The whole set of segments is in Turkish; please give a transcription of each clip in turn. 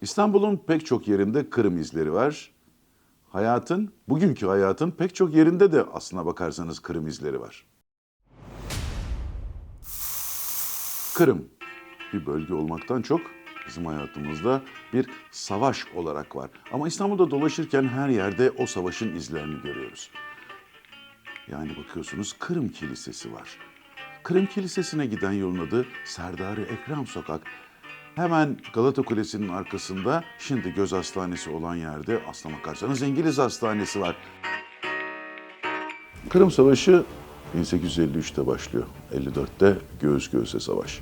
İstanbul'un pek çok yerinde Kırım izleri var. Hayatın, bugünkü hayatın pek çok yerinde de aslına bakarsanız Kırım izleri var. Kırım bir bölge olmaktan çok bizim hayatımızda bir savaş olarak var. Ama İstanbul'da dolaşırken her yerde o savaşın izlerini görüyoruz. Yani bakıyorsunuz Kırım Kilisesi var. Kırım Kilisesi'ne giden yolun adı Serdar-ı Ekrem Sokak. Hemen Galata Kulesi'nin arkasında şimdi göz hastanesi olan yerde aslına bakarsanız İngiliz hastanesi var. Kırım Savaşı 1853'te başlıyor. 54'te göğüs göğüse savaş.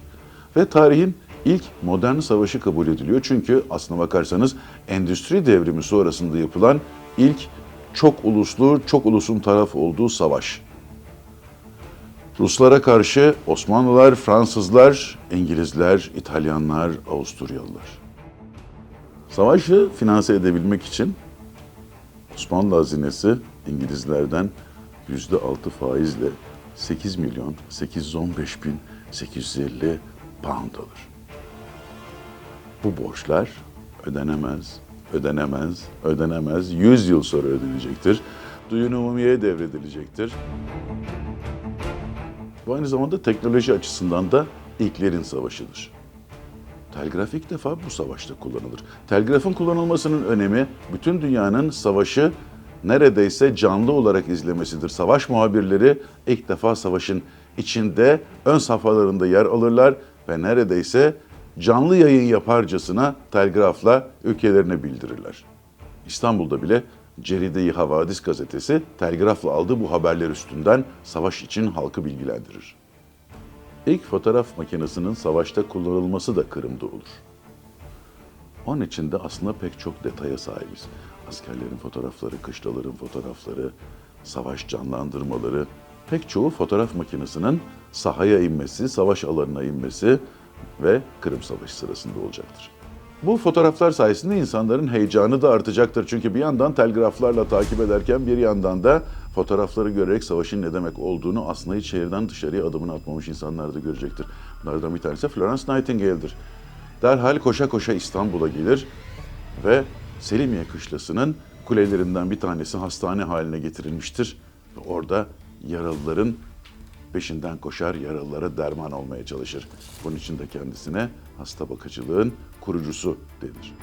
Ve tarihin ilk modern savaşı kabul ediliyor. Çünkü aslına bakarsanız endüstri devrimi sonrasında yapılan ilk çok uluslu, çok ulusun taraf olduğu savaş. Ruslara karşı Osmanlılar, Fransızlar, İngilizler, İtalyanlar, Avusturyalılar. Savaşı finanse edebilmek için Osmanlı hazinesi İngilizlerden yüzde altı faizle 8 milyon 815 bin 850 pound alır. Bu borçlar ödenemez, ödenemez, ödenemez. 100 yıl sonra ödenecektir. Duyun umumiye devredilecektir. Bu aynı zamanda teknoloji açısından da ilklerin savaşıdır. Telgraf ilk defa bu savaşta kullanılır. Telgrafın kullanılmasının önemi bütün dünyanın savaşı neredeyse canlı olarak izlemesidir. Savaş muhabirleri ilk defa savaşın içinde ön safhalarında yer alırlar ve neredeyse canlı yayın yaparcasına telgrafla ülkelerine bildirirler. İstanbul'da bile Ceride-i Havadis gazetesi telgrafla aldığı bu haberler üstünden savaş için halkı bilgilendirir. İlk fotoğraf makinesinin savaşta kullanılması da Kırım'da olur. Onun için de aslında pek çok detaya sahibiz. Askerlerin fotoğrafları, kışlaların fotoğrafları, savaş canlandırmaları, pek çoğu fotoğraf makinesinin sahaya inmesi, savaş alanına inmesi ve Kırım Savaşı sırasında olacaktır. Bu fotoğraflar sayesinde insanların heyecanı da artacaktır. Çünkü bir yandan telgraflarla takip ederken bir yandan da fotoğrafları görerek savaşın ne demek olduğunu aslında hiç şehirden dışarıya adımını atmamış insanlar da görecektir. Bunlardan bir tanesi Florence Nightingale'dir. Derhal koşa koşa İstanbul'a gelir ve Selimiye Kışlası'nın kulelerinden bir tanesi hastane haline getirilmiştir. Ve orada yaralıların peşinden koşar, yaralılara derman olmaya çalışır. Bunun için de kendisine hasta bakıcılığın kurucusu denir.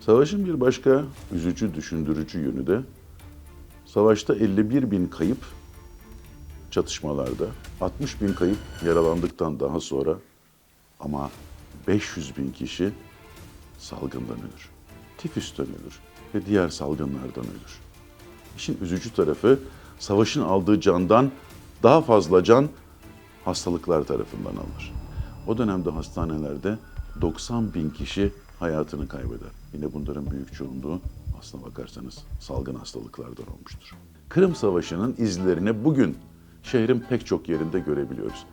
Savaşın bir başka üzücü, düşündürücü yönü de savaşta 51 bin kayıp çatışmalarda, 60 bin kayıp yaralandıktan daha sonra ama 500 bin kişi salgından ölür. Tifüsten ölür ve diğer salgınlardan ölür. İşin üzücü tarafı savaşın aldığı candan daha fazla can hastalıklar tarafından alınır. O dönemde hastanelerde 90 bin kişi hayatını kaybeder. Yine bunların büyük çoğunluğu aslına bakarsanız salgın hastalıklardan olmuştur. Kırım Savaşı'nın izlerini bugün şehrin pek çok yerinde görebiliyoruz.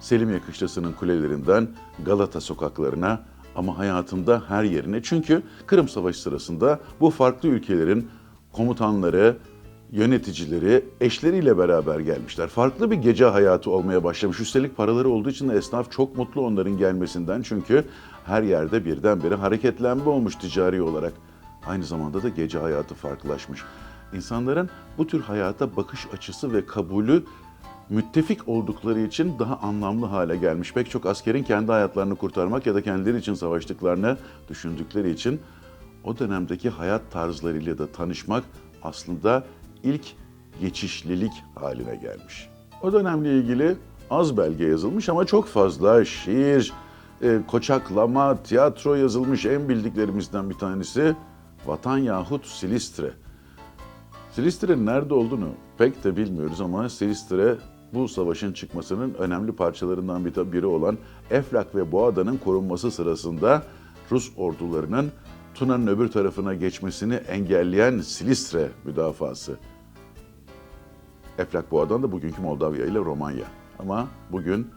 Selimiye Kışlası'nın kulelerinden Galata sokaklarına ama hayatında her yerine. Çünkü Kırım Savaşı sırasında bu farklı ülkelerin komutanları, yöneticileri eşleriyle beraber gelmişler. Farklı bir gece hayatı olmaya başlamış. Üstelik paraları olduğu için de esnaf çok mutlu onların gelmesinden. Çünkü her yerde birdenbire hareketlenme olmuş ticari olarak. Aynı zamanda da gece hayatı farklılaşmış. İnsanların bu tür hayata bakış açısı ve kabulü müttefik oldukları için daha anlamlı hale gelmiş. Pek çok askerin kendi hayatlarını kurtarmak ya da kendileri için savaştıklarını düşündükleri için o dönemdeki hayat tarzlarıyla da tanışmak aslında ilk geçişlilik haline gelmiş. O dönemle ilgili az belge yazılmış ama çok fazla şiir, e, koçaklama, tiyatro yazılmış. En bildiklerimizden bir tanesi Vatan yahut Silistre. Silistre'nin nerede olduğunu pek de bilmiyoruz ama Silistre bu savaşın çıkmasının önemli parçalarından bir- biri olan Eflak ve Boğada'nın korunması sırasında Rus ordularının Tuna'nın öbür tarafına geçmesini engelleyen Silistre müdafası. Eflak Boğa'dan da bugünkü Moldavya ile Romanya. Ama bugün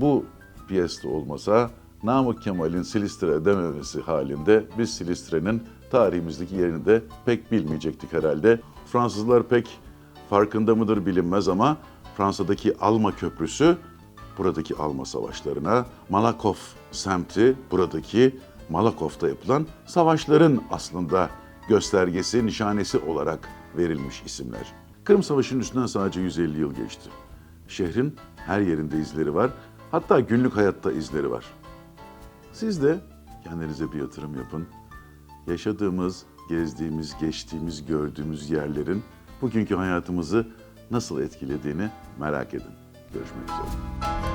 bu piyeste olmasa Namık Kemal'in Silistre dememesi halinde biz Silistre'nin tarihimizdeki yerini de pek bilmeyecektik herhalde. Fransızlar pek farkında mıdır bilinmez ama Fransa'daki Alma Köprüsü buradaki Alma savaşlarına, Malakoff semti buradaki Malakoff'ta yapılan savaşların aslında göstergesi, nişanesi olarak verilmiş isimler. Kırım Savaşı'nın üstünden sadece 150 yıl geçti. Şehrin her yerinde izleri var. Hatta günlük hayatta izleri var. Siz de kendinize bir yatırım yapın. Yaşadığımız, gezdiğimiz, geçtiğimiz, gördüğümüz yerlerin bugünkü hayatımızı nasıl etkilediğini merak edin. Görüşmek üzere.